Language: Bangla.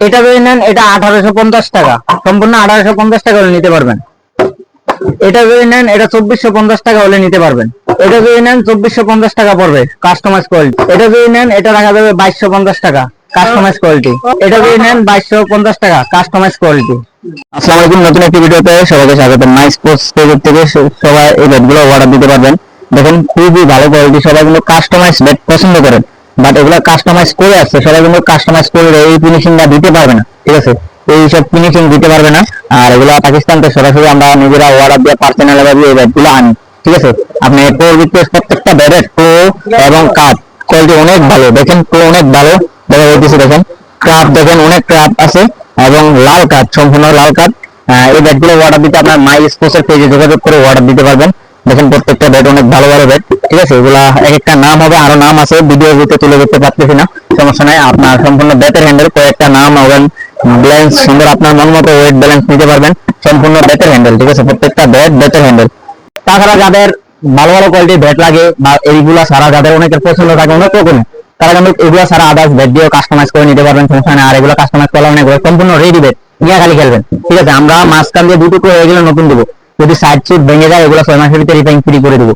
এটা যদি নেন, এটা আঠারোশো পঞ্চাশ টাকা। সম্পূর্ণ আঠারোশো পঞ্চাশ টাকা হলে নিতে পারবেন। এটা যদি নেন, এটা চব্বিশশো পঞ্চাশ টাকা হলে নিতে পারবেন। এটা যদি নেন, চব্বিশশো পঞ্চাশ টাকা পড়বে কাস্টমাইজ কোয়ালিটি এটা যদি নেন, এটা রাখা যাবে বাইশশো পঞ্চাশ টাকা কাস্টমাইজ কোয়ালিটি এটা যদি নেন, বাইশশো পঞ্চাশ টাকা কাস্টমাইজ কোয়ালিটি আসসালামু আলাইকুম, নতুন একটি ভিডিওতে সবাইকে স্বাগত মাই স্পোর্টস থেকে স- সবাই এই ব্যাটগুলো অর্ডার দিতে পারবেন। দেখেন, খুবই ভালো কোয়ালিটি সবাই কিন্তু কাস্টমাইজ ব্যাট পছন্দ করেন। বাট এগুলো কাস্টমাইজ করে আসছে সবাই কিন্তু কাস্টমাইজ করে এই ফিনিশিংটা দিতে পারবে না ঠিক আছে? এই সব ফিনিশিং দিতে পারবে না আর এগুলো পাকিস্তান থেকে সরাসরি আমরা নিজেরা অর্ডার দিয়ে পার্সোনাল ভাবে এই ব্যাটগুলো আনি ঠিক আছে? আপনি প্রো রিকোয়েস্ট প্রত্যেকটা ব্যাটের প্রো এবং কাপ কোয়ালিটি অনেক ভালো দেখেন প্রো অনেক ভালো দেখা যাইতেছে দেখেন ক্রাফ দেখেন অনেক ক্রাফ আছে এবং লাল কাঠ সম্পূর্ণ লাল আহ, এই ব্যাটগুলো অর্ডার দিতে আপনার মাই স্পোর্টসের পেজে যোগাযোগ করে অর্ডার দিতে পারবেন দেখেন প্রত্যেকটা ব্যাট অনেক ভালো ভালো ব্যাট ঠিক আছে, এগুলা এক একটা নাম হবে, আরও নাম আছে ভিডিও ভিতরে তুলে ধরতে পারতেছি না, সমস্যা নাই, আপনার সম্পূর্ণ ব্যাটের হ্যান্ডেল কয়েকটা নাম হবেন ব্যালেন্স সুন্দর আপনার মন মতো ওয়েট ব্যালেন্স নিতে পারবেন, সম্পূর্ণ ব্যাটের হ্যান্ডেল ঠিক আছে, প্রত্যেকটা ব্যাট ব্যাটের হ্যান্ডেল তাছাড়া যাদের ভালো ভালো কোয়ালিটির ব্যাট লাগে, বা এইগুলা সারা যাদের অনেকের পছন্দ থাকে, অনেক রকমের, তারা কিন্তু এগুলা সারা আদার্স ব্যাট দিয়েও কাস্টমাইজ করে নিতে পারবেন, সমস্যা নাই, আর এগুলো কাস্টমাইজ করা অনেক সম্পূর্ণ রেডি ব্যাট নিয়ে খালি খেলবেন, ঠিক আছে, আমরা মাঝখান দিয়ে দুটো করে হয়ে গেলে নতুন দেবো, যদি সাইড সুট ভেঙে যায়, এগুলো ছয় মাসের ভিতরে রিপেয়ারিং ফ্রি করে দেবো।